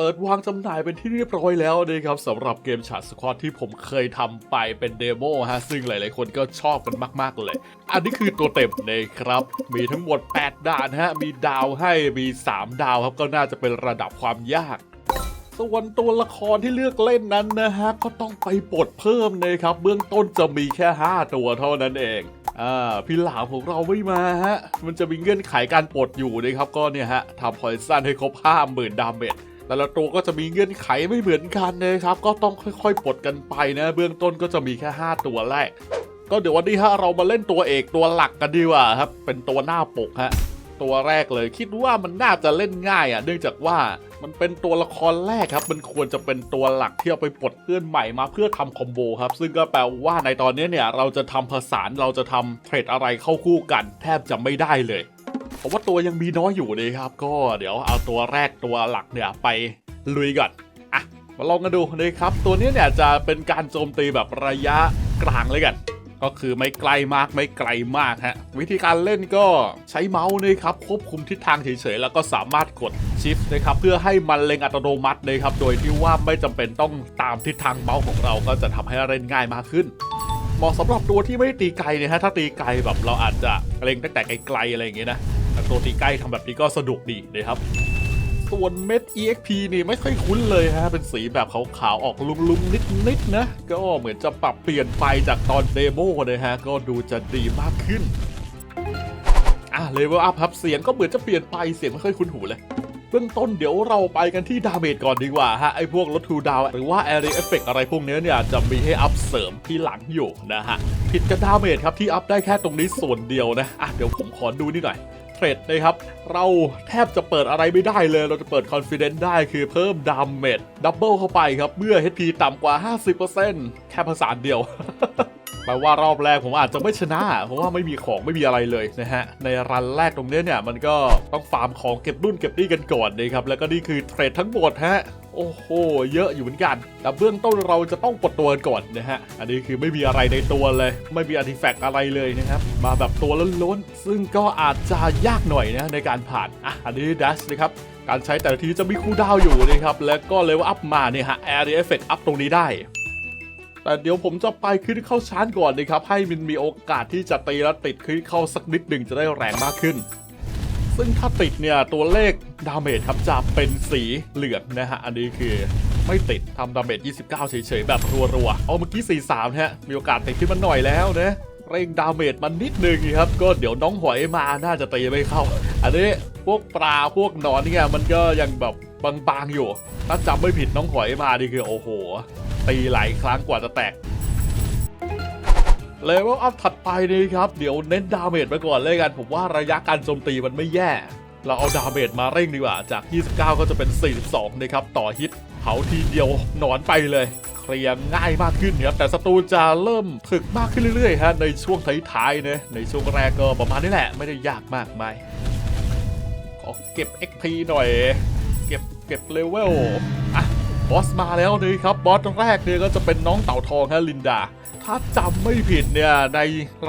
เปิดวางจำหน่ายเป็นที่เรียบร้อยแล้วนะครับสำหรับเกมฉาดสควอตที่ผมเคยทำไปเป็นเดโมฮะซึ่งหลายๆคนก็ชอบกันมาก ๆ เลย อันนี้คือตัวเต็มนะครับ มีทั้งหมด 8 ด่านฮะ มีดาวให้มี 3 ดาวครับก็น่าจะเป็นระดับความยากส่วนตัวละครที่เลือกเล่นนั้นนะฮะ ก็ต้องไปปลดเพิ่มนะครับ เบื้องต้นจะมีแค่ 5 ตัวเท่านั้นเองอ่าพี่หลามของเราไม่มาฮะ มันจะมีเงื่อนไขการปลดอยู่นะครับ ก็เนี่ยฮะทำพอยซันให้ครบ 50,000 ดาเมจ แต่ละตัวก็จะมีเงื่อนไขไม่เหมือนกันนะครับ ก็ต้องค่อยๆปลดกันไปนะ เบื้องต้นก็จะมีแค่ 5 ตัวแรก ก็เดี๋ยววันนี้ฮะเรามาเล่นตัวเอกตัวหลักกันดีกว่าครับ เป็นตัวหน้าปกฮะตัวแรกเลยคิดว่ามันน่าจะเล่นง่ายอะ เนื่องจากว่ามันเป็นตัวละครแรกครับ มันควรจะเป็นตัวหลักที่เอาไปปลดเพื่อนใหม่มาเพื่อทำคอมโบครับ ซึ่งก็แปลว่าในตอนนี้เนี่ยเราจะทำผสานเราจะทำเทรดอะไรเข้าคู่กัน แทบจะไม่ได้เลย เพราะว่าตัวยังมีน้อยอยู่เลยครับ ก็เดี๋ยวเอาตัวแรกตัวหลักเนี่ยไปลุยก่อนอะมาลองกันดูนะครับ ตัวนี้เนี่ยจะเป็นการโจมตีแบบระยะกลางเลยกัน ก็คือไม่ไกลมากไม่ไกลมากฮะวิธีการเล่นก็ใช้เมาส์นะครับควบคุมทิศทางเฉยๆแล้วก็สามารถกดชิฟนะครับเพื่อให้มันเล็งอัตโนมัตินะครับโดยที่ว่าไม่จำเป็นต้องตามทิศทางเมาส์ของเราก็จะทำให้เล่นง่ายมากขึ้นเหมาะสำหรับตัวที่ไม่ได้ตีไกลเนี่ยฮะถ้าตีไกลแบบเราอาจจะเล็งตั้งแต่ไกลๆอะไรอย่างเงี้ยนะ แต่ตัวตีใกล้ทำแบบนี้ก็สะดวกดีนะครับส่วนเม็ด EXP นี่ไม่ค่อยคุ้นเลยฮะ เป็นสีแบบขาวๆออกลุงๆนิดๆนะ ก็เหมือนจะปรับเปลี่ยนไปจากตอนเดโมเลยฮะ ก็ดูจะดีมากขึ้น อะเลเวลอัพครับเสียงก็เหมือนจะเปลี่ยนไปเสียงไม่ค่อยคุ้นหูเลยเบื้องต้นเดี๋ยวเราไปกันที่ดาเมจก่อนดีกว่าฮะ ไอ้พวกลดทูดาวหรือว่า Area Effect อะไรพวกนี้เนี่ย จะมีให้อัพเสริมที่หลังอยู่นะฮะ ผิดกับดาเมจครับที่อัพได้แค่ตรงนี้ส่วนเดียวนะ อะเดี๋ยวผมขอดูนี่หน่อย เทรดนะครับ เราแทบจะเปิดอะไรไม่ได้เลย เราจะเปิดคอนฟิเดนซ์ได้คือเพิ่มดาเมจดับเบิลเข้าไปครับ เมื่อ HP ต่ำกว่า 50%แค่ภาษานเดียวแปลว่ารอบแรกผมอาจจะไม่ชนะเพราะว่าไม่มีของไม่มีอะไรเลยนะฮะ ในรันแรกตรงนี้เนี่ยมันก็ต้องฟาร์มของเก็บรุ่นเก็บนี่กันก่อนนะครับ แล้วก็นี่คือเทรดทั้งหมดฮะ โอ้โห เยอะอยู่เหมือนกัน แต่เบื้องต้นเราจะต้องปลดตัวก่อนนะฮะ อันนี้คือไม่มีอะไรในตัวเลย ไม่มีอาร์ติแฟกต์อะไรเลยนะครับ มาแบบตัวล้นๆ ซึ่งก็อาจจะยากหน่อยนะในการผ่าน อะ อันนี้ดัชนะครับ การใช้แต่ละทีจะมีคูลดาวอยู่นะครับ แล้วก็เลเวลอัพมาเนี่ยฮะ Area Effect อัพตรงนี้ได้แต่เดี๋ยวผมจะไปคริติเข้าชาร์จก่อนนะครับ ให้มันมีโอกาสที่จะตีแล้วติดคริติเข้าสักนิดหนึ่งจะได้แรงมากขึ้น ซึ่งถ้าติดเนี่ยตัวเลขดาเมจครับจะเป็นสีเหลืองนะฮะ อันนี้คือไม่ติดทำดาเมจ 29 เฉยๆ แบบรัวๆ เอาเมื่อกี้ 43 ฮะ มีโอกาสติดขึ้นมาหน่อยแล้วนะเร่งดาเมจมันนิดนึงครับ ก็เดี๋ยวน้องหอยมาน่าจะตีไม่เข้า อันนี้พวกปลาพวกหนอนเนี่ยมันก็ยังแบบบางๆอยู่ ถ้าจำไม่ผิดน้องหอยมานี่คือโอ้โห ตีหลายครั้งกว่าจะแตก เลเวลอัพถัดไปนี่ครับ เดี๋ยวเน้นดาเมจไปก่อนเลยกันผมว่าระยะการโจมตีมันไม่แย่ เราเอาดาเมจมาเร่งดีกว่า จาก 29 ก็จะเป็น 42 นะครับ ต่อฮิตเผาทีเดียวนอนไปเลยเคลียร์ง่ายมากขึ้นครับแต่ศัตรูจะเริ่มถึกมากขึ้นเรื่อยๆฮะในช่วงท้ายๆนะในช่วงแรกก็ประมาณนี้แหละไม่ได้ยากมากมายขอเก็บ XP หน่อย เก็บเก็บเลเวลอะบอสมาแล้วนี่ครับบอสแรกเนี่ยก็จะเป็นน้องเต่าทองฮะลินดา ถ้าจำไม่ผิดเนี่ยใน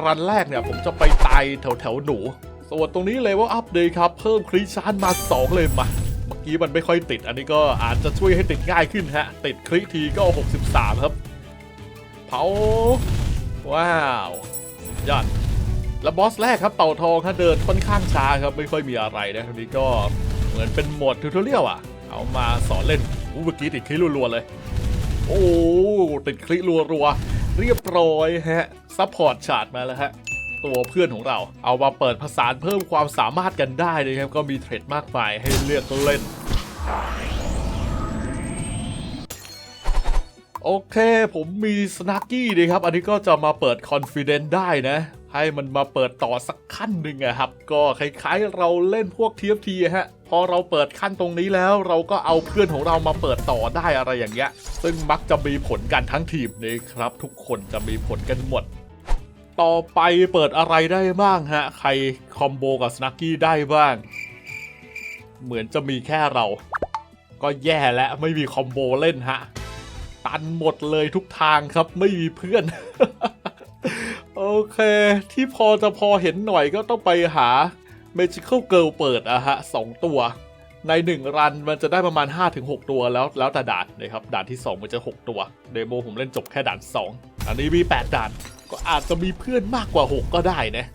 รันแรกเนี่ยผมจะไปตายแถวแถวหนู ส่วนตรงนี้เลเวลอัพเลยครับเพิ่มครีชานมา 2 เลยมา เมื่อกี้มันไม่ค่อยติด อันนี้ก็อาจจะช่วยให้ติดง่ายขึ้นฮะ ติดคริทีก็ 63 ครับ เผา ว้าวยอดแล้วบอสแรกครับเต่าทองฮะเดินค่อนข้างช้าครับไม่ค่อยมีอะไรนะทีนี้ก็เหมือนเป็นโหมดทูทอเรียลอะ เอามาสอนเล่นอู้เมื่อกี้ติดคลิรัวๆเลย โอ้ติดคลิรัวๆ เรียบร้อยฮะซัพพอร์ตชาร์จมาแล้วฮะตัวเพื่อนของเรา เอามาเปิดผสานเพิ่มความสามารถกันได้เลยครับ ก็มีเทรดมากมายให้เลือกเล่น โอเค ผมมีสนักกี้ดีครับ อันนี้ก็จะมาเปิดคอนฟ idence ได้นะ ให้มันมาเปิดต่อสักขั้นหนึ่งอะครับ ก็คล้ายๆเราเล่นพวก TFT ฮะ พอเราเปิดขั้นตรงนี้แล้วเราก็เอาเพื่อนของเรามาเปิดต่อได้อะไรอย่างเงี้ย ซึ่งมักจะมีผลกันทั้งทีมนี่ครับ ทุกคนจะมีผลกันหมด ต่อไปเปิดอะไรได้บ้างฮะ ใครคอมโบกับสนักกี้ได้บ้าง เหมือนจะมีแค่เรา ก็แย่และไม่มีคอมโบเล่นฮะ ตันหมดเลยทุกทางครับไม่มีเพื่อนโอเค ที่พอจะพอเห็นหน่อยก็ต้องไปหา Magical Girl เปิดอะฮะสองตัว ใน 1 รันมันจะได้ประมาณ 5-6 ตัวแล้วแล้วแต่ด่านนะครับ ด่านที่ 2 มันจะ 6 ตัวเดโมผมเล่นจบแค่ด่าน 2 อันนี้มี 8 ด่านก็อาจจะมีเพื่อนมากกว่า 6 ก็ได้นะ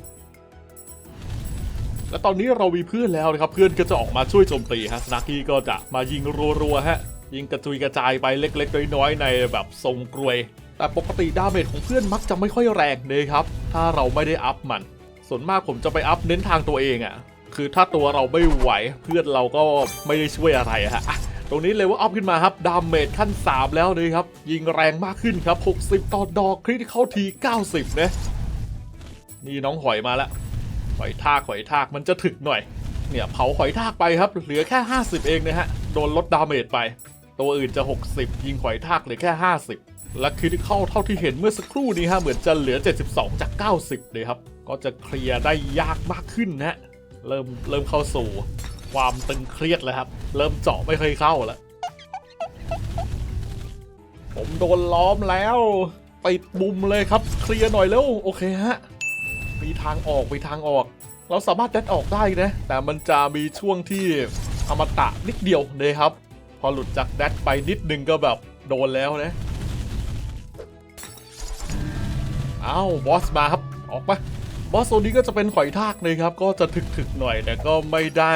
และตอนนี้เรามีเพื่อนแล้วนะครับ เพื่อนก็จะออกมาช่วยโจมตีฮะสนากี้ก็จะมายิงรัวๆฮะยิงกระจุยกระจายไปเล็กๆน้อยๆในแบบทรงกรวย แต่ปกติดาเมจของเพื่อนมักจะไม่ค่อยแรงเลยครับ ถ้าเราไม่ได้อัพมัน ส่วนมากผมจะไปอัพเน้นทางตัวเองอะ่ะ คือถ้าตัวเราไม่ไหวเพื่อนเราก็ไม่ได้ช่วยอะไรอะฮะอะตรงนี้เลยว่าอัพขึ้นมาครับดาเมจขั้น 3 แล้วเลยครับ ยิงแรงมากขึ้นครับ 60 ต่อดอกคริติเข้าที 90 นะนี่น้องหอยมาแล้วหอยทากหอยทากมันจะถึกหน่อย เนี่ยเผาหอยทากไปครับ เหลือแค่ 50 เองนะฮะ โดนลดดาเมจไป ตัวอื่นจะ 60 ยิงหอยทากเหลือแค่ 50 และคริติเข้าเท่าที่เห็นเมื่อสักครู่นี้ฮะเหมือนจะเหลือ 72 จาก 90 เลยครับ ก็จะเคลียร์ได้ยากมากขึ้นนะฮะเริ่มเริ่มเข้าสู่ความตึงเครียดแล้วครับ เริ่มเจาะไม่เคยเข้าแล้ว ผมโดนล้อมแล้วติดมุมเลยครับ เคลียร์หน่อยแล้วโอเคฮะมีทางออกมีทางออก เราสามารถแดดออกได้นะ แต่มันจะมีช่วงที่อมตะนิดเดียวเลยครับ พอหลุดจากแดดไปนิดนึงก็แบบโดนแล้วนะ อ้าวบอสมาครับ ออกมาบอสโซนนี้ก็จะเป็นข่อยทากเลยครับ ก็จะถึกๆหน่อย แต่ก็ไม่ได้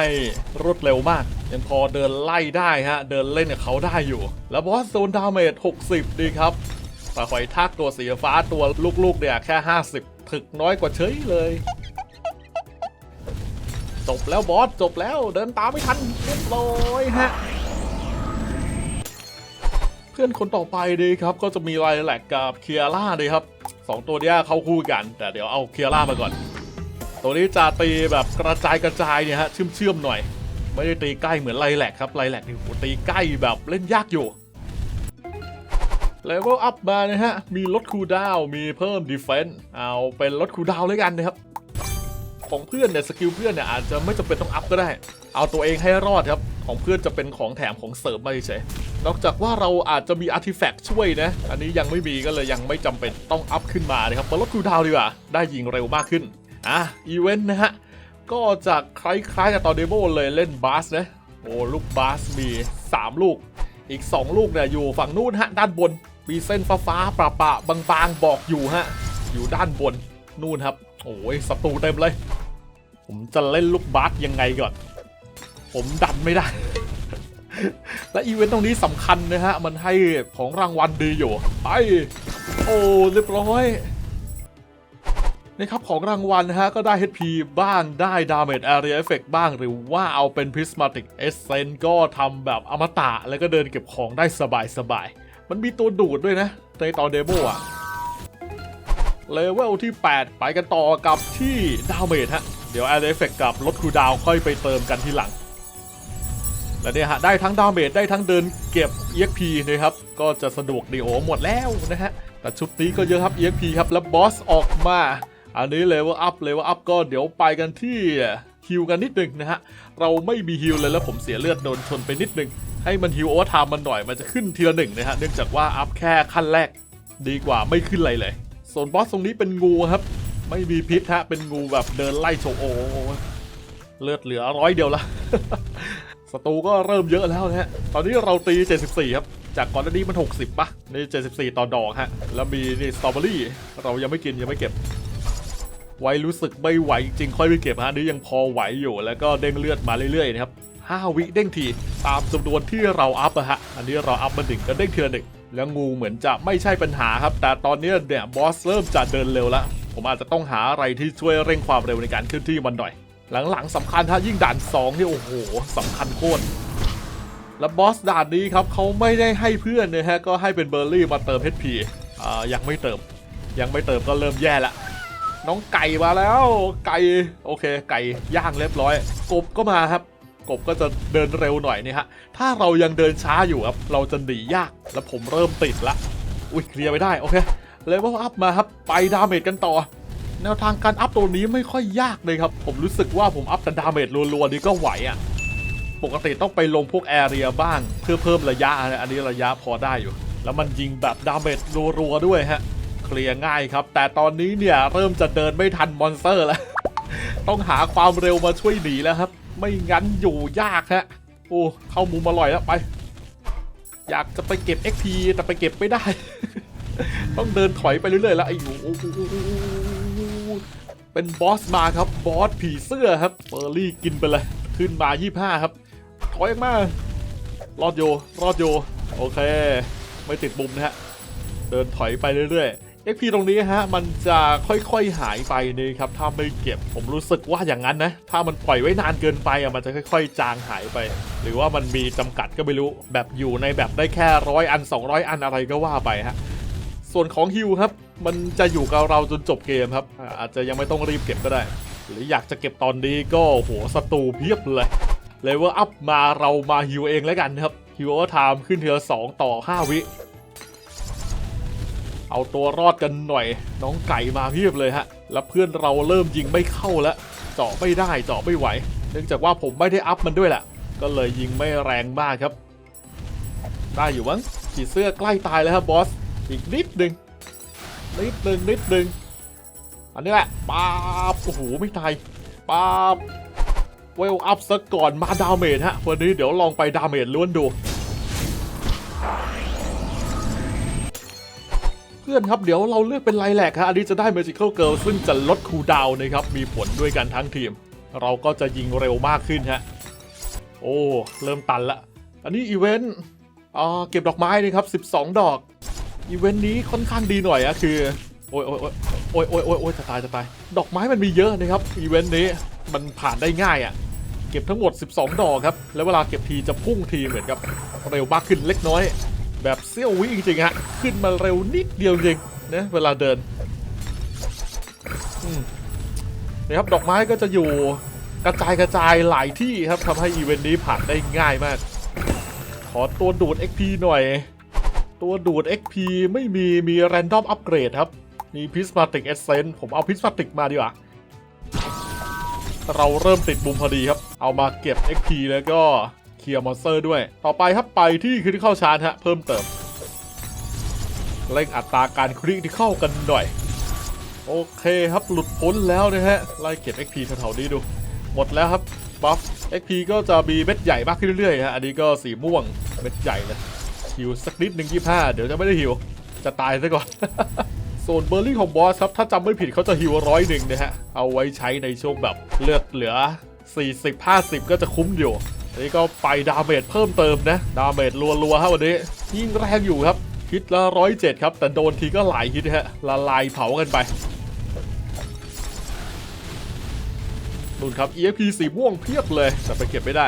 รวดเร็วมาก ยังพอเดินไล่ได้ฮะ เดินเล่นกับเขาได้อยู่ แล้วบอสโซนดาเมจ60 ดีครับแต่ข่อยทากตัวสีฟ้าตัวลูกๆเนี่ยแค่ 50 ถึกน้อยกว่าเฉยเลย จบแล้วบอสจบแล้วเดินตามไม่ทันเรียบร้อยฮะเพื่อนคนต่อไปดีครับ ก็จะมีไลแลกกับเคียร่าดีครับ สองตัวเนี้ยเข้าคู่กัน แต่เดี๋ยวเอาเคียร่ามาก่อน ตัวนี้จะตีแบบกระจายกระจายเนี่ยฮะเชื่อมเชื่อมๆหน่อย ไม่ได้ตีใกล้เหมือนไลแลกครับไลแลกนี่โหตีใกล้แบบเล่นยากอยู่เลเวลอัพมานะฮะ มีลดคูดาว มีเพิ่มดีเฟนต์เอาเป็นลดคูดาวเลยกันนะครับ ของเพื่อนเนี่ยสกิลเพื่อนเนี่ยอาจจะไม่จำเป็นต้องอัพก็ได้ เอาตัวเองให้รอดครับ ของเพื่อนจะเป็นของแถมของเสริมมาเฉยนอกจากว่าเราอาจจะมีอาร์ติแฟกต์ช่วยนะ อันนี้ยังไม่มีก็เลยยังไม่จำเป็นต้องอัพขึ้นมานะครับมาลดคูลดาวน์ดีกว่า ได้ยิงเร็วมากขึ้น อะอีเวนต์นะฮะ ก็จะคล้ายๆกับตอนเดโมเลยเล่นบาสนะ โอ้ลูกบาสมี 3 ลูก อีก 2 ลูกเนี่ยอยู่ฝั่งนู้นฮะ ด้านบน มีเส้นฟ้าๆประปะบางๆบอกอยู่ฮะ อยู่ด้านบนนู่นครับ โอ้ยศัตรูเต็มเลย ผมจะเล่นลูกบาสยังไงก่อน ผมดันไม่ได้ และอีเวนต์ตรงนี้สำคัญนะฮะ มันให้ของรางวัลดีอยู่ ไป โอ้เรียบร้อยนะครับของรางวัลนะฮะ ก็ได้ HP บ้างได้ Damage Area Effect บ้างหรือว่าเอาเป็น Prismatic Essence ก็ทำแบบอมตะแล้วก็เดินเก็บของได้สบายๆ มันมีตัวดูดด้วยนะ ในตอนเดโมอะ เลเวลที่ 8 ไปกันต่อกับที่ Damage ฮะ เดี๋ยว Area Effect กับลดคูดาวค่อยไปเติมกันทีหลัง และเนี่ยฮะ ได้ทั้งดาเมจได้ทั้งเดินเก็บ EXP นะครับ ก็จะสะดวกดีโอหมดแล้วนะฮะ แต่ชุดนี้ก็เยอะครับ EXP ครับ แล้วบอสออกมา อันนี้เลเวลอัพเลเวลอัพก็เดี๋ยวไปกันที่ฮิวกันนิดนึงนะฮะ เราไม่มีฮิวเลยแล้วผมเสียเลือดโดนชนไปนิดนึง ให้มันฮิวโอเวอร์ไทม์มันหน่อยมันจะขึ้นทีละหนึ่งนะฮะ เนื่องจากว่าอัพแค่ขั้นแรกดีกว่าไม่ขึ้นอะไรเลย ส่วนบอสตรงนี้เป็นงูครับ ไม่มีพิษฮะเป็นงูแบบเดินไล่โชโอเลือดเหลือร้อยเดียวละศัตรูก็เริ่มเยอะแล้วนะฮะ ตอนนี้เราตี 74 ครับ จากก่อนหน้านี้มัน 60ป่ะนี่ 74 ต่อดอกฮะ แล้วมีนี่สตรอเบอรี่ เรายังไม่กินยังไม่เก็บ ไว้รู้สึกไม่ไหวจริงค่อยไปเก็บฮะ นี่ยังพอไหวอยู่ แล้วก็เด้งเลือดมาเรื่อยๆนะครับ 5 วิเด้งที ตามจำนวนที่เราอัพอะฮะ อันนี้เราอัพมาหนึ่งก็เด้งทีละหนึ่ง แล้วงูเหมือนจะไม่ใช่ปัญหาครับ แต่ตอนนี้เนี่ยบอสเริ่มจะเดินเร็วแล้ว ผมอาจจะต้องหาอะไรที่ช่วยเร่งความเร็วในการเคลื่อนที่มันหน่อย หลังๆสำคัญถ้ายิ่งด่าน2นี่โอ้โหสำคัญโคตรแล้วบอสด่านนี้ครับเขาไม่ได้ให้เพื่อนนะฮะก็ให้เป็นเบอร์รี่มาเติม HP อ่ายังไม่เติม ยังไม่เติมก็เริ่มแย่ละน้องไก่มาแล้วไก่โอเค ไก่ย่างเรียบร้อย กบก็มาครับ กบก็จะเดินเร็วหน่อยนี่ฮะ ถ้าเรายังเดินช้าอยู่ครับ เราจะหนียาก แล้วผมเริ่มติดละ อุ้ยเคลียร์ไปได้ โอเค เลเวลอัพมาครับ ไปดาเมจกันต่อ แนวทางการอัพตัวนี้ไม่ค่อยยากเลยครับ ผมรู้สึกว่าผมอัพแต่ดาเมจรัวๆนี่ก็ไหวอะ่ะ ปกติต้องไปลงพวกแอเรียบ้าง เพื่อเพิ่มระยะนะอันนี้ระยะพอได้อยู่ แล้วมันยิงแบบดาเมจรัวๆด้วยฮะ เคลียร์ง่ายครับ แต่ตอนนี้เนี่ยเริ่มจะเดินไม่ทันมอนสเตอร์แล้ว ต้องหาความเร็วมาช่วยหนีแล้วครับ ไม่งั้นอยู่ยากฮะ โอ้ เข้ามุมอร่อยแล้วไป อยากจะไปเก็บ XP แต่ไปเก็บไม่ได้ ต้องเดินถอยไปเรื่อยๆแล้วไอ้หนูโอ้โหเป็นบอสมาครับ บอสผีเสื้อครับเบอร์รี่กินไปเลย ขึ้นมา 25 ครับ ถอยออกมารอดโยรอดโย โอเค ไม่ติดมุมนะฮะ เดินถอยไปเรื่อยๆ XP ตรงนี้ฮะ มันจะค่อยๆหายไปนะครับ ถ้าไม่เก็บผมรู้สึกว่าอย่างนั้นนะ ถ้ามันปล่อยไว้นานเกินไปอะมันจะค่อย ๆ จางหายไป หรือว่ามันมีจำกัดก็ไม่รู้แบบอยู่ในแบบได้แค่ร้อยอัน 200 อันอะไรก็ว่าไปฮะส่วนของฮิวครับ มันจะอยู่กับเราจนจบเกมครับ อาจจะยังไม่ต้องรีบเก็บก็ได้ หรืออยากจะเก็บตอนนี้ก็โหศัตรูเพียบเลยเลเวลอัพมาเรามาฮิวเองแล้วกันครับฮิวโอไทม์ขึ้นเทีละสองต่อ 5 วิ เอาตัวรอดกันหน่อย น้องไก่มาเพียบเลยฮะ แล้วเพื่อนเราเริ่มยิงไม่เข้าแล้ว เจาะไม่ได้เจาะไม่ไหว เนื่องจากว่าผมไม่ได้อัพมันด้วยแหละ ก็เลยยิงไม่แรงมากครับ ได้อยู่มั้งผีเสื้อใกล้ตายแล้วครับบอส อีกนิดหนึ่งนิดหนึ่งนิดหนึ่งอันนี้แหละป๊าบโอ้โหไม่ตายป๊าบเวลอัพซะก่อนมาดาเมจฮะวันนี้เดี๋ยวลองไปดาเมจล้วนดู พื่อนครับเดี๋ยวเราเลือกเป็นไลแลกฮะอันนี้จะได้ Magical Girl ซึ่งจะลดคูดาวนะครับมีผลด้วยกันทั้งทีม เราก็จะยิงเร็วมากขึ้นฮะโอ้เริ่มตันละ อันนี้อีเวนต์อ่าเก็บดอกไม้นะครับ 12 ดอกอีเวนต์นี้ค่อนข้างดีหน่อยอะคือโอ้ยโอ้ยโอ้ยโอ้ยโอ้ยโอ้ยจะตายจะตาย ดอกไม้มันมีเยอะนะครับอีเวนต์นี้มันผ่านได้ง่ายอะเก็บทั้งหมด 12 ดอกครับแล้วเวลาเก็บทีจะพุ่งทีเหมือนกับเร็วมากขึ้นเล็กน้อย แบบเสี้ยววิจริงๆฮะ ขึ้นมาเร็วนิดเดียวจริงนะเวลาเดินนะครับดอกไม้ก็จะอยู่กระจายกระจายหลายที่ครับทำให้อีเวนต์นี้ผ่านได้ง่ายมาก ขอตัวดูด XP หน่อย ตัวดูด XP ไม่มีมี Random Upgrade ครับ มี Prismatic Essence ผมเอา Prismatic มาดีกว่า เราเริ่มติดมุมพอดีครับ เอามาเก็บ XP แล้วก็ เคลียร์มอนสเตอร์ด้วย ต่อไปครับไปที่คริติคอลชาร์จฮะเพิ่มเติม เร่งอัตราการคริติคอลกันหน่อย โอเคครับหลุดพ้นแล้วนะฮะไล่เก็บ XP แถวๆนี้ดู หมดแล้วครับบัฟ XP ก็จะมีเม็ดใหญ่มากขึ้นเรื่อยๆฮะอันนี้ก็สีม่วงเม็ดใหญ่เลยฮิวสักนิดหนึ่งยี่ห้าเดี๋ยวจะไม่ได้ฮิว จะตายซะก่อนส่วนเบอร์ลิงของบอสครับ ถ้าจำไม่ผิดเขาจะฮิวร้อยหนึ่งนะฮะ เอาไว้ใช้ในช่วงแบบเลือดเหลือ 40-50 ก็จะคุ้มอยู่ นนี้ก็ไปดาเมจเพิ่มเติมนะ ดาเมจรัวๆครับวันนี้ยิ่งแรงอยู่ครับฮิตละร้อยเจ็ดครับ แต่โดนทีก็หลายฮิตฮะละลายเผากันไปนู่นครับ EXP สีม่วงเพียบเลยแต่ไปเก็บไม่ได้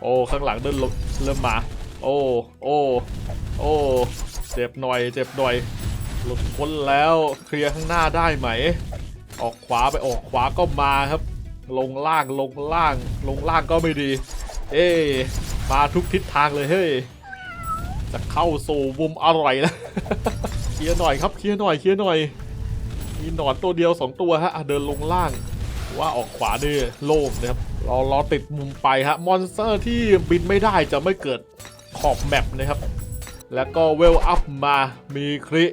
โอ้ข้างหลังเดินลงเริ่มมา โอ้โอ้โอ้เจ็บหน่อยเจ็บหน่อยหลุดพ้นแล้วเคลียร์ข้างหน้าได้ไหม ออกขวาไปออกขวาก็มาครับ ลงล่างลงล่าง ลงล่างก็ไม่ดี เอ้มาทุกทิศทางเลยเฮ้ยจะเข้าสู่มุมอร่อยแล้วเคลียร์หน่อยครับเคลียร์หน่อยเคลียร์หน่อย มีหนอนตัวเดียวสองตัวฮะเดินลงล่างว่าออกขวานี่โล่งนะครับรารอติดมุมไปฮะมอนสเตอร์ที่บินไม่ได้จะไม่เกิดขอบแมปนะครับ แล้วก็เวลอัพมามีคริ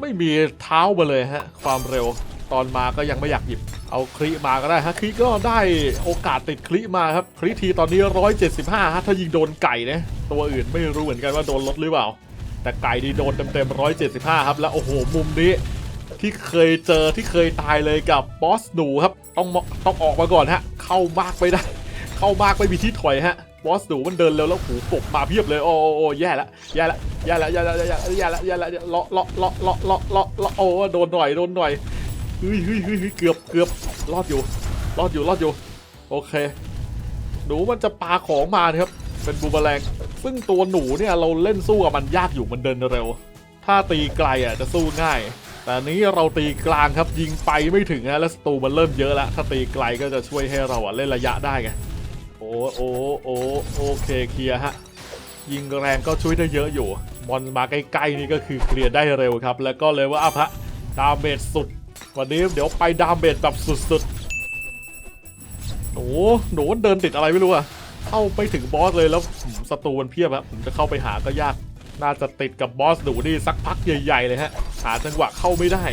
ไม่มีเท้ามาเลยฮะความเร็ว ตอนมาก็ยังไม่อยากหยิบ เอาคริมาก็ได้ฮะคริก็ได้โอกาสติดคริมาครับคริทีตอนนี้ 175ฮะถ้ายิงโดนไก่นะตัวอื่นไม่รู้เหมือนกันว่าโดนลดหรือเปล่า แต่ไก่ดีโดนเต็มๆ175 ครับแล้วโอ้โหมุมนี้ที่เคยเจอที่เคยตายเลยกับบอสหนูครับ ต้องมต้องออกมาก่อนฮะ เข้ามากไม่ได้ เข้ามากไม่มีที่ถอยฮะบอสหนูมันเดินเร็วแล้วหูกบมาเพียบเลยโอ้โอ้โอ้แย่ละแย่ละแย่ละแย่ละแย่ละแย่ละแย่ละเลาะเลาะเลาะเลาะเลาะเลาะเลาะโอ้โดนหน่อยโดนหน่อย เฮ้ยเฮ้ยเฮ้ยเกือบเกือบรอดอยู่ รอดอยู่ รอดอยู่ โอเค หนูมันจะปาของมานะครับ เป็นบูมเบอแรง ซึ่งตัวหนูเนี่ยเราเล่นสู้กับมันยากอยู่มันเดินเร็ว ถ้าตีไกลอะจะสู้ง่าย แต่นี้เราตีกลางครับยิงไปไม่ถึงฮะแล้วศัตรูมันเริ่มเยอะแล้วถ้าตีไกลก็จะช่วยให้เราอะเล่นระยะได้ไง โอ้โอ้โอ้โอเคเคลียร์ฮะ ยิงแรงก็ช่วยได้เยอะอยู่มอนมาใกล้ๆนี่ก็คือเคลียร์ได้เร็วครับ แล้วก็เลยว่าอัพฮะดาเมจสุด วันนี้เดี๋ยวไปดามเมจแบบสุดๆหนูหนูเดินติดอะไรไม่รู้อะเข้าไปถึงบอสเลยแล้วศัตรูมันเพียบครับผมจะเข้าไปหาก็ยาก น่าจะติดกับบอสหนูนี่สักพักใหญ่ๆเลยฮะ หาจังหวะเข้าไม่ได้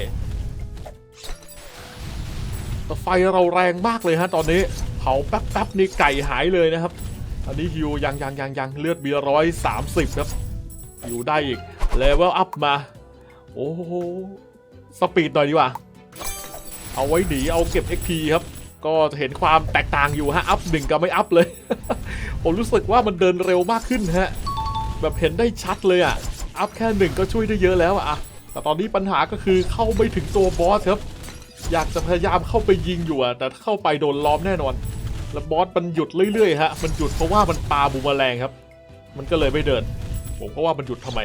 แต่ไฟเราแรงมากเลยฮะตอนนี้เผาแป๊บๆนี่ไก่หายเลยนะครับ อันนี้ฮิวยังยังยังยังเลือดเบียร้อยสามสิบครับฮิวได้อีกเลเวลอัพมา โอ้โหสปีดหน่อยดีกว่า เอาไว้หนีเอาเก็บ XP ครับ ก็จะเห็นความแตกต่างอยู่ฮะ อัพหนึ่งกับไม่อัพเลย ผมรู้สึกว่ามันเดินเร็วมากขึ้นฮะ แบบเห็นได้ชัดเลยอะ อัพแค่หนึ่งก็ช่วยได้เยอะแล้วอะ แต่ตอนนี้ปัญหาก็คือเข้าไม่ถึงตัวบอสครับ อยากจะพยายามเข้าไปยิงอยู่อะแต่เข้าไปโดนล้อมแน่นอน แล้วบอสมันหยุดเรื่อยๆฮะ มันหยุดเพราะว่ามันปาบูมแมลงครับ มันก็เลยไม่เดิน ผมก็ว่ามันหยุดทำไม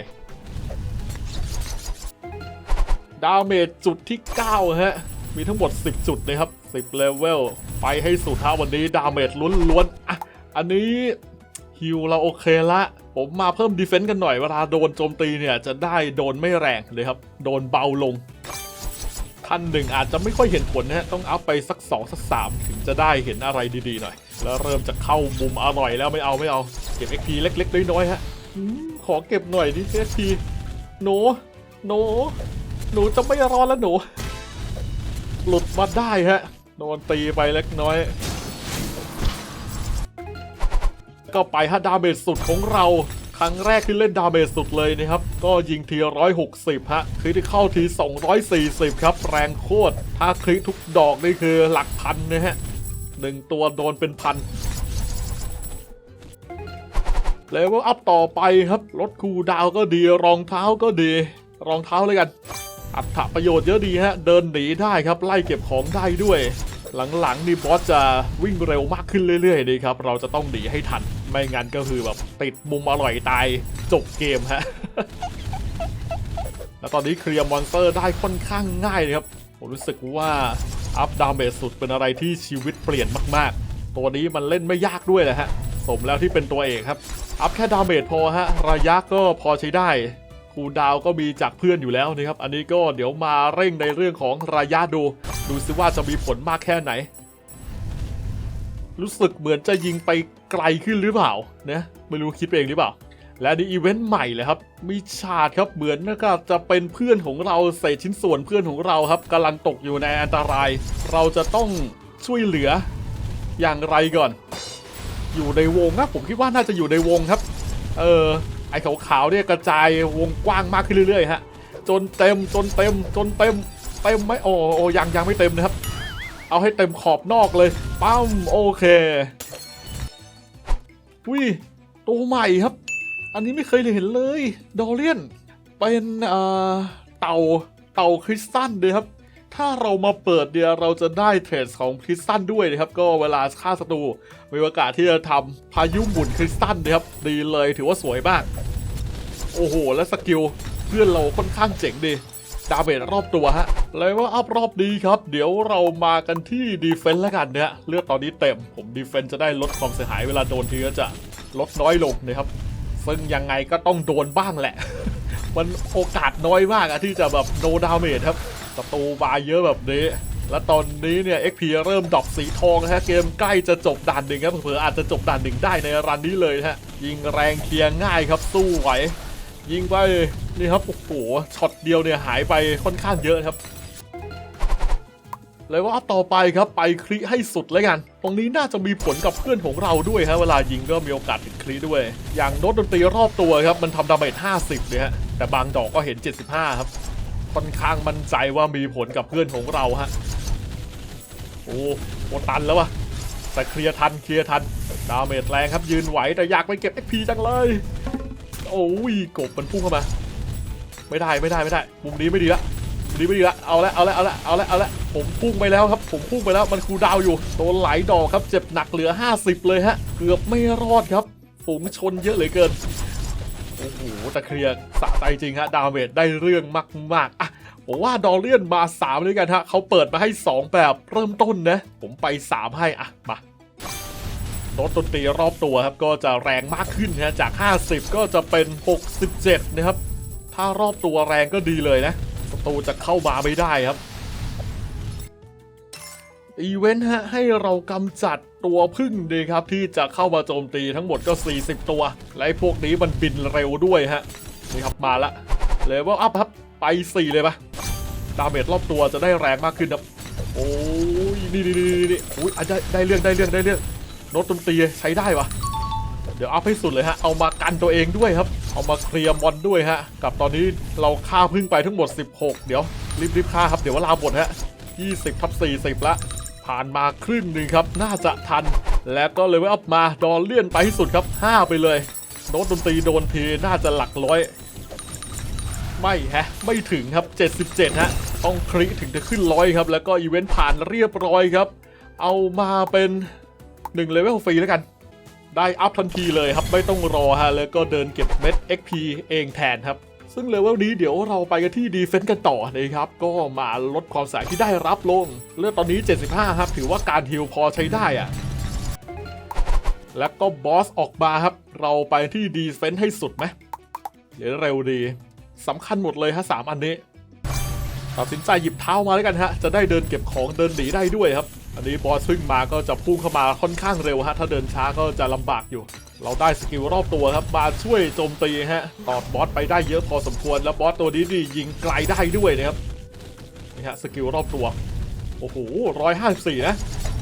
ดาเมจจุดที่ 9 ฮะ มีทั้งหมด 10 จุดนะครับ 10เลเวล ไปให้สุดท้าวันนี้ ดาเมจล้วนๆอะอันนี้ฮิวเราโอเคละ ผมมาเพิ่มดีเฟนต์กันหน่อย เวลาโดนโจมตีเนี่ย จะได้โดนไม่แรงเลยครับ โดนเบาลงท่านหนึ่งอาจจะไม่ค่อยเห็นผลนะฮะต้องอัพไปสัก 2 สัก 3 ถึงจะได้เห็นอะไรดีๆหน่อย แล้วเริ่มจะเข้ามุมอร่อยแล้วไม่เอาไม่เอา เก็บ XP เล็กๆน้อยๆฮะขอเก็บหน่อยดิ XP หนูหนูหนูจะไม่รอแล้วหนู หลุดมาได้ฮะ โดนตีไปเล็กน้อย ก็ไปฮะดาเมจสุดของเรา ครั้งแรกที่เล่นดาเมจสุดเลยนะครับ ก็ยิงที160ฮะคริที่เข้าที240ครับ แรงโคตร ถ้าคริทุกดอกนี่คือหลักพันนะฮะหนึ่งตัวโดนเป็นพันเลเวลอัพต่อไปครับ รถคูดาวก็ดี รองเท้าก็ดี รองเท้าเลยกัน อัตประโยชน์เยอะดีฮะ เดินหนีได้ครับ ไล่เก็บของได้ด้วย หลังๆนี่บอสจะวิ่งเร็วมากขึ้นเรื่อยๆดีครับ เราจะต้องหนีให้ทัน ไม่งั้นก็คือแบบติดมุมอร่อยตายจบเกมฮะ แล้วตอนนี้เคลียร์มอนสเตอร์ได้ค่อนข้างง่ายเลยครับ ผมรู้สึกว่าอัพดาเมจสุดเป็นอะไรที่ชีวิตเปลี่ยนมากๆ ตัวนี้มันเล่นไม่ยากด้วยแหละฮะ สมแล้วที่เป็นตัวเอกครับ อัพแค่ดาเมจพอฮะ ระยะก็พอใช้ได้ คูลดาวก็มีจากเพื่อนอยู่แล้วนะครับ อันนี้ก็เดี๋ยวมาเร่งในเรื่องของระยะดู ดูซิว่าจะมีผลมากแค่ไหน รู้สึกเหมือนจะยิงไปไกลขึ้นหรือเปล่านะไม่รู้คิดเองหรือเปล่า และนี่อีเวนต์ใหม่เลยครับ มีฉากครับเหมือนก็จะเป็นเพื่อนของเราเศษชิ้นส่วนเพื่อนของเราครับกำลังตกอยู่ในอันตราย เราจะต้องช่วยเหลืออย่างไรก่อน อยู่ในวงนะผมคิดว่าน่าจะอยู่ในวงครับ เออ ไอ้ขาวๆเนี่ยกระจายวงกว้างมากขึ้นเรื่อยๆฮะจนเต็มจนเต็มจนเต็มเต็มไหมโอ้โอ้ยังยังไม่เต็มนะครับ เอาให้เต็มขอบนอกเลยปั้มโอเควิตัวใหม่ครับ อันนี้ไม่เคยเห็นเลยดอเลียน เป็นเอ่อเต่าเต่าคริสตัลเลยครับ ถ้าเรามาเปิดเดียวเราจะได้เทรดของคริสตัลด้วยนะครับ ก็เวลาฆ่าศัตรูมีโอกาสที่จะทำพายุหมุนคริสตัลนะครับ ดีเลยถือว่าสวยมาก โอ้โห และสกิลเพื่อนเราค่อนข้างเจ๋งดี ดาเมจรอบตัวฮะเลยว่าอัพรอบดีครับ เดี๋ยวเรามากันที่ดีเฟนต์แล้วกันเนี่ยเลือดตอนนี้เต็ม ผมดีเฟนต์จะได้ลดความเสียหายเวลาโดนทีก็จะลดน้อยลงนะครับ ซึ่งยังไงก็ต้องโดนบ้างแหละ มันโอกาสน้อยมากอะที่จะแบบโนดาเมจครับ ศัตรูมาเยอะแบบนี้ และตอนนี้เนี่ย XP เริ่มดรอปสีทองนะฮะเกมใกล้จะจบด่านหนึ่งครับเผื่ออาจจะจบด่านหนึ่งได้ในรันนี้เลยฮะยิงแรงเคลียร์ง่ายครับสู้ไหวยิงไปนี่ครับโอ้โหช็อตเดียวเนี่ยหายไปค่อนข้างเยอะครับเลยว่าต่อไปครับไปคลิให้สุดแล้วกัน ตรงนี้น่าจะมีผลกับเพื่อนของเราด้วยฮะเวลายิงก็มีโอกาสติดคลิด้วย อย่างโน้ตดนตรีรอบตัวครับมันทำดาเมจ50เนี่ยฮะแต่บางดอกก็เห็น 75 ครับ ค่อนข้างมั่นใจว่ามีผลกับเพื่อนของเราฮะ โอ้โหตันแล้ววะแต่เคลียร์ทันเคลียร์ทัน ดาเมจแรงครับยืนไหวแต่อยากไปเก็บ XP จังเลย โอ้ยกบมันพุ่งเข้ามา ไม่ได้ไม่ได้ไม่ได้ มุมนี้ไม่ดีละมุมนี้ไม่ดีละเอาละเอาละเอาละเอาละเอาละผมพุ่งไปแล้วครับ ผมพุ่งไปแล้วมันคูดาวอยู่โดนไหลายดอกครับเจ็บหนักเหลือ 50 เลยฮะ เกือบไม่รอดครับฝูงชนเยอะเหลือเกิน โอ้โหแต่เคลียร์สะใจจริงฮะ ดาเมจได้เรื่องมากๆอะผมว่าดอลเลียนมา3ด้วยกันฮะเขาเปิดมาให้ 2 แบบเริ่มต้นนะ ผมไป 3 ให้อะมารถดนตรีรอบตัวครับก็จะแรงมากขึ้นนะจาก 50 ก็จะเป็น 67 นะครับ ถ้ารอบตัวแรงก็ดีเลยนะศัตรูจะเข้ามาไม่ได้ครับ อีเวนต์ฮะให้เรากำจัดตัวพึ่งดีครับ ที่จะเข้ามาโจมตีทั้งหมดก็ 40 ตัว และพวกนี้มันบินเร็วด้วยฮะนี่ครับมาละเลเวลอัพครับไป 4 เลยปะดาเมจรอบตัวจะได้แรงมากขึ้นครับโอ้ยนี่นี่นี่นี่โอ้ยอะได้ได้เรื่องได้เรื่องได้เรื่องโน้ตดนตรีใช้ได้วะเดี๋ยวอัพให้สุดเลยฮะ เอามากันตัวเองด้วยครับ เอามาเคลียร์มอนด้วยฮะ กับตอนนี้เราฆ่าพึ่งไปทั้งหมด 16 เดี๋ยวรีบๆฆ่าครับ เดี๋ยวเวลาหมดฮะ 20ทับ40ละ ผ่านมาครึ่งหนึ่งครับ น่าจะทัน แล้วก็เลยว่าอัพมาดอลเลื่อนไปให้สุดครับ 5 ไปเลยโน้ตดนตรีโดนทีน่าจะหลักร้อย ไม่ฮะ ไม่ถึงครับ 77 ฮะ ต้องคลิกถึงจะขึ้นร้อยครับ แล้วก็อีเวนต์ผ่านเรียบร้อยครับ เอามาเป็น1เลเวลฟรีแล้วกันได้อัพทันทีเลยครับ ไม่ต้องรอฮะ แล้วก็เดินเก็บเม็ด XP เองแทนครับ ซึ่งเลเวลนี้เดี๋ยวเราไปกันที่ดีเฟนต์กันต่อนะครับ ก็มาลดความเสียหายที่ได้รับลง เลือดตอนนี้ 75 ครับ ถือว่าการฮิลพอใช้ได้อะแล้วก็บอสออกมาครับ เราไปที่ดีเฟนต์ให้สุดไหมเดี๋ยวเร็วดีสำคัญหมดเลยฮะสามอันนี้ตัดสินใจหยิบเท้ามาแล้วกันฮะ จะได้เดินเก็บของเดินหนีได้ด้วยครับ อันนี้บอสซึ่งมาก็จะพุ่งเข้ามาค่อนข้างเร็วฮะ ถ้าเดินช้าก็จะลำบากอยู่ เราได้สกิลรอบตัวครับ มาช่วยโจมตีฮะ ตอดบอสไปได้เยอะพอสมควร แล้วบอสตัวนี้ดียิงไกลได้ด้วยนะครับ นี่ฮะสกิลรอบตัว โอ้โหร้อยห้าสี่นะ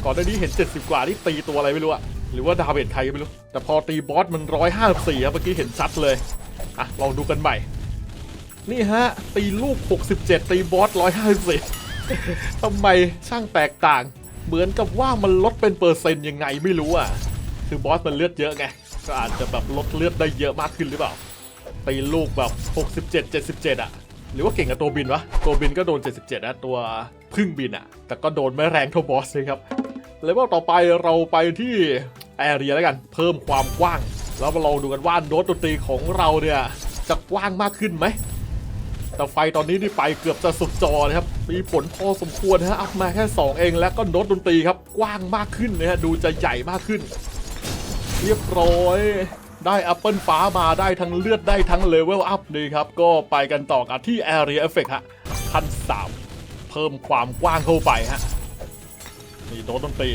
ก่อนหน้านี้เห็น 70 กว่านี่ตีตัวอะไรไม่รู้อะหรือว่าดาเมจใครไม่รู้ แต่พอตีบอสมันร้อยห้าสี่ครับเมื่อกี้เห็นชัดเลย อะลองดูกันใหม่ นี่ฮะตีลูก 67 ตีบอส154ทำไมช่างแตกต่าง เหมือนกับว่ามันลดเป็นเปอร์เซ็นต์ยังไงไม่รู้อะ คือบอสมันเลือดเยอะไง ก็อาจจะแบบลดเลือดได้เยอะมากขึ้นหรือเปล่า ตีลูกแบบ 67 77 อะ หรือว่าเก่งกับตัวบินวะ ตัวบินก็โดน 77นะตัวพึ่งบินอะ แต่ก็โดนไม่แรงเท่าบอสเลยครับ เลเวลต่อไปเราไปที่แอเรียแล้วกัน เพิ่มความกว้าง แล้วมาลองดูกันว่าโน้ตดนตรีของเราเนี่ยจะกว้างมากขึ้นไหม แต่ไฟตอนนี้นี่ไปเกือบจะสุดจอนะครับ มีผลพอสมควรนะฮะอัพมาแค่ 2 เองแล้วก็โน้ตดนตรีครับ กว้างมากขึ้นนะฮะดูจะใหญ่มากขึ้น เรียบร้อย ได้แอปเปิลฟ้ามาได้ทั้งเลือดได้ทั้งเลเวลอัพเลยครับ ก็ไปกันต่อกันที่ Area Effect ฮะขั้น3 เพิ่มความกว้างเข้าไปฮะนี่โน้ตดนตรี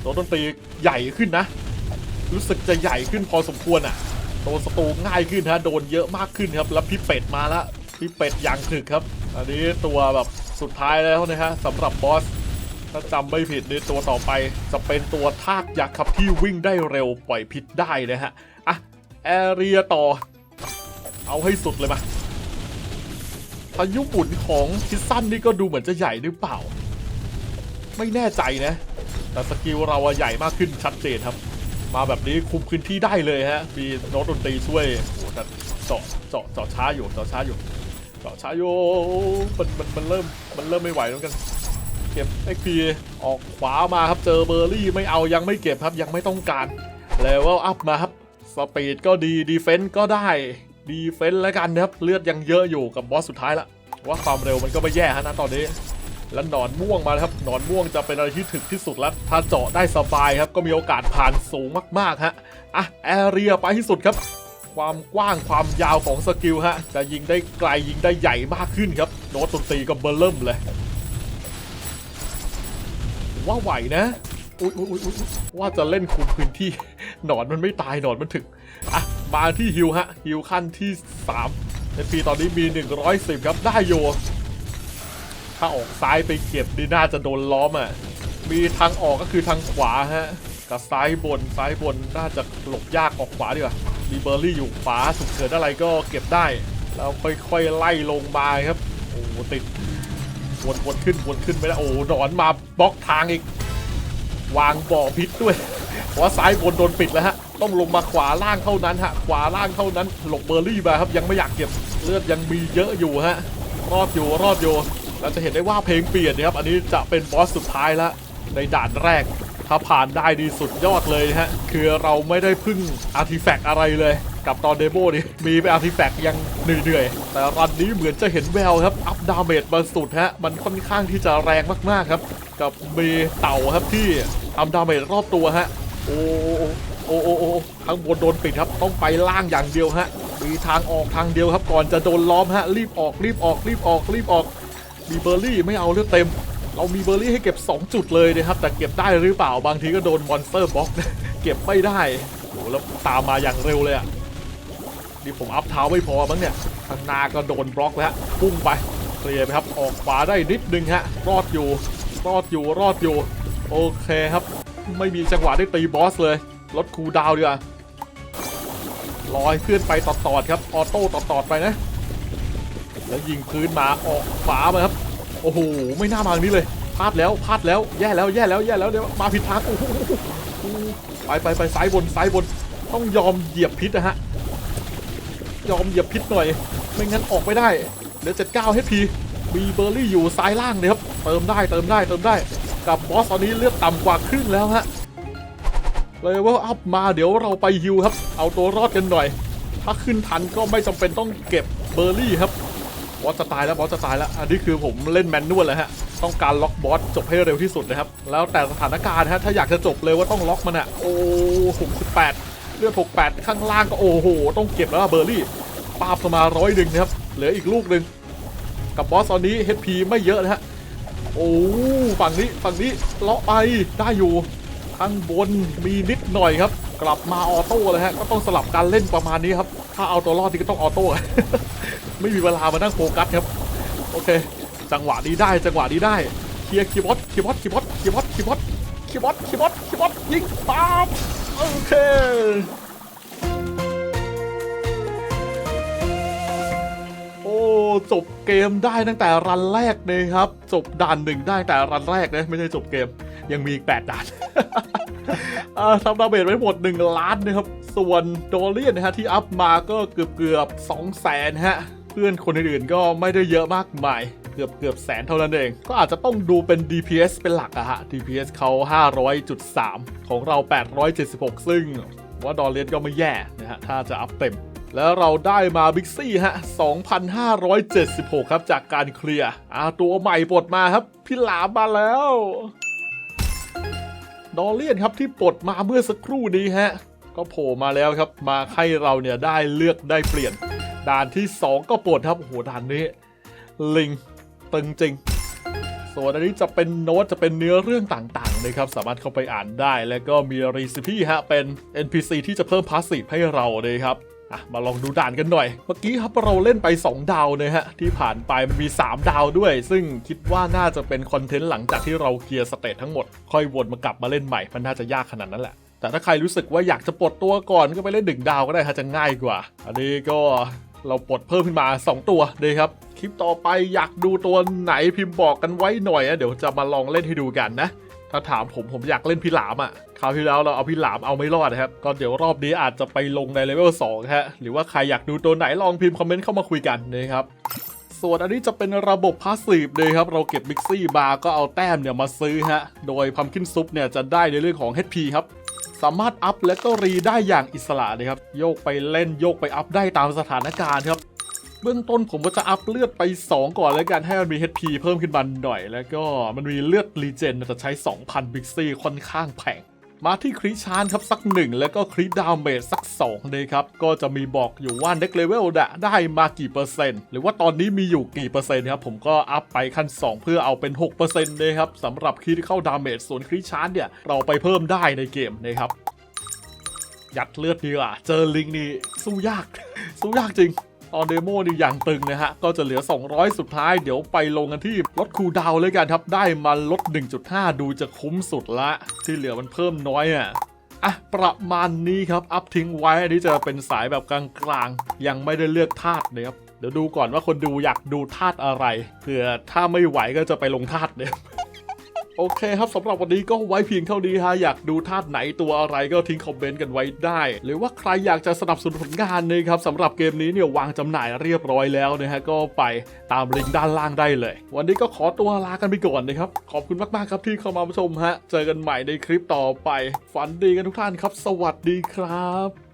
โน้ตดนตรีใหญ่ขึ้นนะ รู้สึกจะใหญ่ขึ้นพอสมควรอะโดนสตูง่ายขึ้นฮะโดนเยอะมากขึ้นครับแล้วพี่เป็ดมาแล้ว พี่เป็ดอย่างถึกครับ อันนี้ตัวแบบสุดท้ายแล้วนะฮะสำหรับบอส ถ้าจำไม่ผิดในตัวต่อไป จะเป็นตัวทากยักษ์ครับที่วิ่งได้เร็วปล่อยพิษได้นะฮะ อะ แอเรียต่อ เอาให้สุดเลยมาพายุหมุนของคิดสั้นนี่ก็ดูเหมือนจะใหญ่หรือเปล่า ไม่แน่ใจนะ แต่สกิลเราอะใหญ่มากขึ้นชัดเจนครับ มาแบบนี้คุมพื้นที่ได้เลยฮะ มีโน้ตดนตรีช่วยโอ้โหแต่เจาะเจาะเจาะช้าอยู่เจาะช้าอยู่าะช้ายู่มันมันมันเริ่มมันเริ่มไม่ไหวแล้วกัน เก็บ XP ออกขวามาครับเจอเบอร์รี่ไม่เอายังไม่เก็บครับยังไม่ต้องการแล้วว่าอัพมาครับสปีดก็ดีดีเฟนต์ก็ได้ดีเฟนต์แล้วกันนะครับเลือดยังเยอะอยู่กับบอสสุดท้ายละว่าความเร็วมันก็ไม่แย่ฮะนะตอนนี้แล้วหนอนม่วงมาครับหนอนม่วงจะเป็นอะไรที่ถึกที่สุดแล้ว ถ้าเจาะได้สบายครับก็มีโอกาสผ่านสูงมากๆฮะอะแอเรียไปที่สุดครับ ความกว้างความยาวของสกิลฮะ จะยิงได้ไกลยิงได้ใหญ่มากขึ้นครับโนตดนตรีก็เบอร์เริ่มเลยว่าไหวนะอุ๊ยอุ๊ยอุ๊ยว่าจะเล่นคุมพื้นที่ หนอนมันไม่ตายหนอนมันถึกอะมาที่ฮิวฮะฮิวขั้นที่3ในปีตอนนี้มี 110 ครับได้โยถ้าออกซ้ายไปเก็บนี่น่าจะโดนล้อมอะมีทางออกก็คือทางขวาฮะ กับซ้ายบนซ้ายบนน่าจะหลบยากออกขวาดีกว่ามีเบอร์รี่อยู่ขวาฉุกเฉินอะไรก็เก็บได้ แล้วค่อยๆไล่ลงมาครับ โอ้ติดวนวนขึ้นวนขึ้นไม่ได้โอ้หนอนมาบล็อกทางอีก วางบ่อพิษด้วยเพราะว่าซ้ายบนโดนปิดแล้วฮะ ต้องลงมาขวาล่างเท่านั้นฮะ ขวาล่างเท่านั้น หลบเบอร์รี่มาครับ ยังไม่อยากเก็บเลือดยังมีเยอะอยู่ฮะ รอดอยู่รอดอยู่เราจะเห็นได้ว่าเพลงเปลี่ยนนะครับ อันนี้จะเป็นบอสสุดท้ายแล้วในด่านแรก ถ้าผ่านได้ดีสุดยอดเลยฮะ คือเราไม่ได้พึ่งอาร์ติแฟกต์อะไรเลย กับตอนเดโมนี่มีไปอาร์ติแฟกต์ยังเหนื่อยๆ แต่รันนี้เหมือนจะเห็นแววครับ อัพดาเมจมาสุดฮะ มันค่อนข้างที่จะแรงมากๆครับ กับเมเต่าครับที่ทำดาเมจรอบตัวฮะ โอ้โอ้โอ้โอ้ข้างบนโดนปิดครับ ต้องไปล่างอย่างเดียวฮะ มีทางออกทางเดียวครับ ก่อนจะโดนล้อมฮะ รีบออกรีบออกรีบออกรีบออก มีเบอร์รี่ไม่เอาเลือดเต็ม เรามีเบอร์รี่ให้เก็บ 2 จุดเลยนะครับ แต่เก็บได้หรือเปล่าบางทีก็โดนมอนสเตอร์บล็อก เก็บไม่ได้โอ้โหแล้วตามมาอย่างเร็วเลยอะนี่ผมอัพเท้าไม่พอมั้งเนี่ยข้างหน้าก็โดนบล็อกแล้วพุ่งไปเคลียร์ไปครับออกขวาได้นิดนึงฮะรอดอยู่รอดอยู่รอดอยู่ โอเคครับ ไม่มีจังหวะได้ตีบอสเลยลดคูดาวดีกว่ารอยเพื่อนไปต่อๆครับออโต้ต่อๆไปนะ แล้วยิงพื้นมาออกขวามาครับ โอ้โห ไม่น่ามาทางนี้เลย พลาดแล้ว พลาดแล้ว แย่แล้ว แย่แล้ว แย่แล้ว เดี๋ยวมาผิดทาง โอ้โหไปไปไปซ้ายบน ซ้ายบน ต้องยอมเหยียบพิษนะฮะ ยอมเหยียบพิษหน่อย ไม่งั้นออกไม่ได้ เดี๋ยวเจ็ดเก้าให้พีมีเบอร์รี่อยู่ซ้ายล่างเลยครับ เติมได้ เติมได้ เติมได้ กับบอสตอนนี้เลือดต่ำกว่าครึ่งแล้วฮะเลยว่าอัพมาเดี๋ยวเราไปฮิวครับ เอาตัวรอดกันหน่อย ถ้าขึ้นทันก็ไม่จำเป็นต้องเก็บเบอร์รี่ครับ บอสจะตายแล้วบอสจะตายแล้ว อันนี้คือผมเล่นแมนนวลเลยฮะ ต้องการล็อกบอสจบให้เร็วที่สุดนะครับ แล้วแต่สถานการณ์ฮะ ถ้าอยากจะจบเลยว่าต้องล็อกมันอะโอ้หกสิบแปดเลือดหกแปดข้างล่างก็โอ้โห ต้องเก็บแล้วเบอร์รี่ปาบเข้ามาร้อยหนึ่งนะครับ เหลืออีกลูกหนึ่งกับบอสตอนนี้ HP ไม่เยอะนะฮะ โอ้ฝั่งนี้ฝั่งนี้เลาะไปได้อยู่ ข้างบนมีนิดหน่อยครับ กลับมาออโต้เลยฮะ ก็ต้องสลับการเล่นประมาณนี้ครับ ถ้าเอาตัวรอดนี่ก็ต้องออโต้ ไม่มีเวลามานั่งโฟกัสครับ โอเค จังหวะนี้ได้จังหวะนี้ได้เคลียร์คีย์บอร์ดคีย์บอร์ดคีย์บอร์ดคีย์บอร์ดคีย์บอร์ดคีย์บอร์ดคีย์บอร์ดคีย์บอร์ดยิงปั๊บโอเคโอ้จบเกมได้ตั้งแต่รันแรกเลยครับ จบด่านหนึ่งได้แต่รันแรกนะไม่ใช่จบเกม ยังมีอีก8ด่านทำดาเมจไว้หมด1ล้านนะครับ ส่วนโดเลียนนะฮะที่อัพมาก็เกือบเกือบ2 0 0แสนฮะ พื่อนคนอื่นๆก็ไม่ได้เยอะมากมาย เกือบเกือบแสนเท่านั้นเอง ก็อาจจะต้องดูเป็น DPS เป็นหลักอะฮะ DPS เขา 500.3 ของเรา 876 ซึ่งว่าดอลเลนก็ไม่แย่นะฮะ ถ้าจะอัพเต็ม แล้วเราได้มาบิ๊กซี่ฮะ 2,576 ครับจากการเคลียร์อาตัวใหม่ปลดมาครับ พี่หลามมาแล้ว ดอลเลียนครับที่ปลดมาเมื่อสักครู่นี้ฮะ ก็โผล่มาแล้วครับ มาให้เราเนี่ยได้เลือกได้เปลี่ยน ด่านที่ 2 ก็ปลดครับโอ้โหด่านนี้ ลิงตึงจริง ส่วนอันนี้จะเป็นโน้ตจะเป็นเนื้อเรื่องต่างๆเลยครับสามารถเข้าไปอ่านได้ แล้วก็มีรีซิพี่ฮะเป็น NPC ที่จะเพิ่มพาสซีฟให้เราเลยครับอะมาลองดูด่านกันหน่อย เมื่อกี้ครับเราเล่นไป 2 ดาวนะฮะ ที่ผ่านไปมันมี 3 ดาวด้วย ซึ่งคิดว่าน่าจะเป็นคอนเทนต์หลังจากที่เราเคลียร์สเตจทั้งหมด ค่อยวนมากลับมาเล่นใหม่ มันน่าจะยากขนาดนั้นแหละ แต่ถ้าใครรู้สึกว่าอยากจะปลดตัวก่อนก็ไปเล่นดึงดาวก็ได้ฮะจะง่ายกว่า อันนี้ก็ เราปลดเพิ่มขึ้นมา 2 ตัวเลยครับ คลิปต่อไปอยากดูตัวไหนพิมพ์บอกกันไว้หน่อยนะเดี๋ยวจะมาลองเล่นให้ดูกันนะ ถ้าถามผมผมอยากเล่นพี่หลามอะคราวที่แล้วเราเอาพี่หลามเอาไม่รอดนะครับ ก็เดี๋ยวรอบนี้อาจจะไปลงในเลเวล2ฮะหรือว่าใครอยากดูตัวไหนลองพิมพ์คอมเมนต์เข้ามาคุยกันนะครับส่วนอันนี้จะเป็นระบบพาสซีฟเลยครับ เราเก็บมิกซี่บาร์ก็เอาแต้มเนี่ยมาซื้อฮะ โดยพัมคินซุปเนี่ยจะได้ในเรื่องของ HP ครับ สามารถอัพและก็รีได้อย่างอิสระเลยครับ โยกไปเล่นโยกไปอัพได้ตามสถานการณ์ครับ เบื้องต้นผมก็จะอัพเลือดไป 2 ก่อนแล้วกันให้มันมี HP เพิ่มขึ้นมาหน่อย แล้วก็มันมีเลือดรีเจนจะใช้ 2,000 บิกซี่ค่อนข้างแพง มาที่คริชานครับสัก1แล้วก็คริดาวเมจสัก2เลยครับ ก็จะมีบอกอยู่ว่า next level ดะได้มากี่เปอร์เซ็นต์ หรือว่าตอนนี้มีอยู่กี่เปอร์เซ็นต์ครับ ผมก็อัพไปขั้น 2 เพื่อเอาเป็น 6%เลยครับสำหรับคริเข้าดาเมจส่วนคริชานเนี่ย เราไปเพิ่มได้ในเกมนะครับ ยัดเลือดดีกว่าเจอลิงนี่สู้ยาก สู้ยากจริง ตอนเดโมนี่อย่างตึงนะฮะ ก็จะเหลือ 200 สุดท้ายเดี๋ยวไปลงกันที่ลดคูดาวเลยกันครับ ได้มาลด 1.5 ดูจะคุ้มสุดละ ที่เหลือมันเพิ่มน้อยอะอะประมาณนี้ครับ อัพทิ้งไว้ อันนี้จะเป็นสายแบบกลางๆ ยังไม่ได้เลือกธาตุเลยครับ เดี๋ยวดูก่อนว่าคนดูอยากดูธาตุอะไร เผื่อถ้าไม่ไหวก็จะไปลงธาตุเนี่ย โอเคครับสำหรับวันนี้ก็ไว้เพียงเท่านี้ฮะอยากดูธาตุไหนตัวอะไรก็ทิ้งคอมเมนต์กันไว้ได้ หรือว่าใครอยากจะสนับสนุนผลงานนะครับสำหรับเกมนี้เนี่ยวางจำหน่ายเรียบร้อยแล้วนะฮะก็ไปตามลิงก์ด้านล่างได้เลย วันนี้ก็ขอตัวลากันไปก่อนนะครับขอบคุณมากๆครับที่เข้ามาชมฮะเจอกันใหม่ในคลิปต่อไป ฝันดีกันทุกท่านครับ สวัสดีครับ